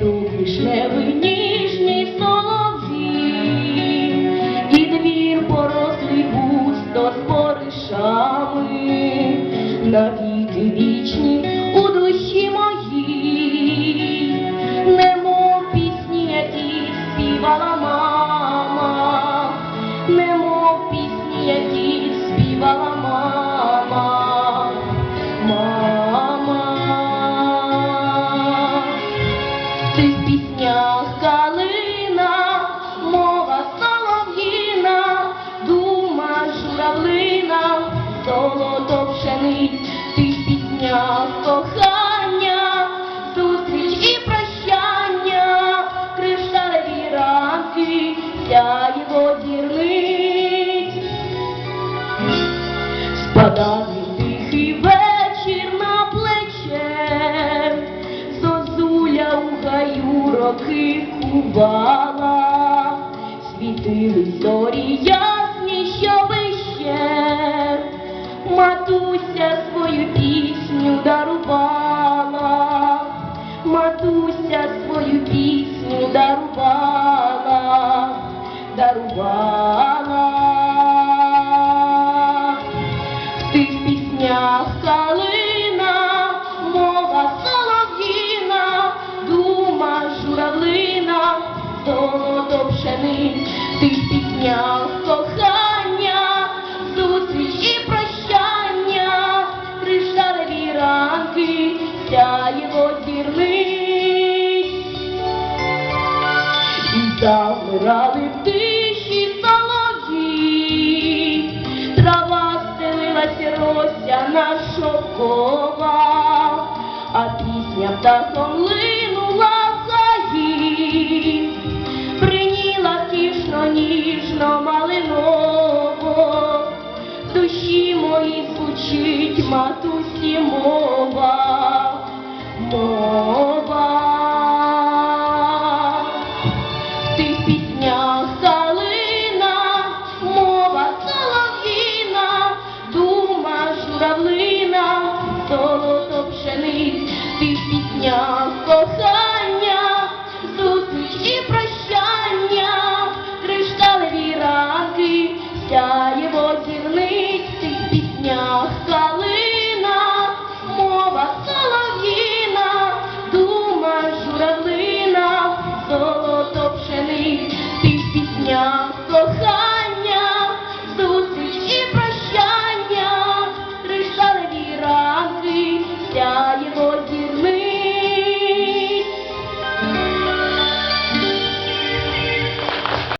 дух вишневий ніг. квітнях калина, мова солов'їна, дума журавлина, золото пшениць, тих піснях кохання, зустріч і прощання, кришталеві ранки, його дірниць. Спадає роки світили зорі ясні, що вище, матуся свою пісню дарувала, матуся свою пісню дарувала, дарувала. Золото пшениць, в тих піснях кохання, зустріч і прощання, крижалеві ранки, сяєво зірниць. І замирали в тиші солов'ї, трава стелилась росяна шовкова, а пісня птахом матусі мова.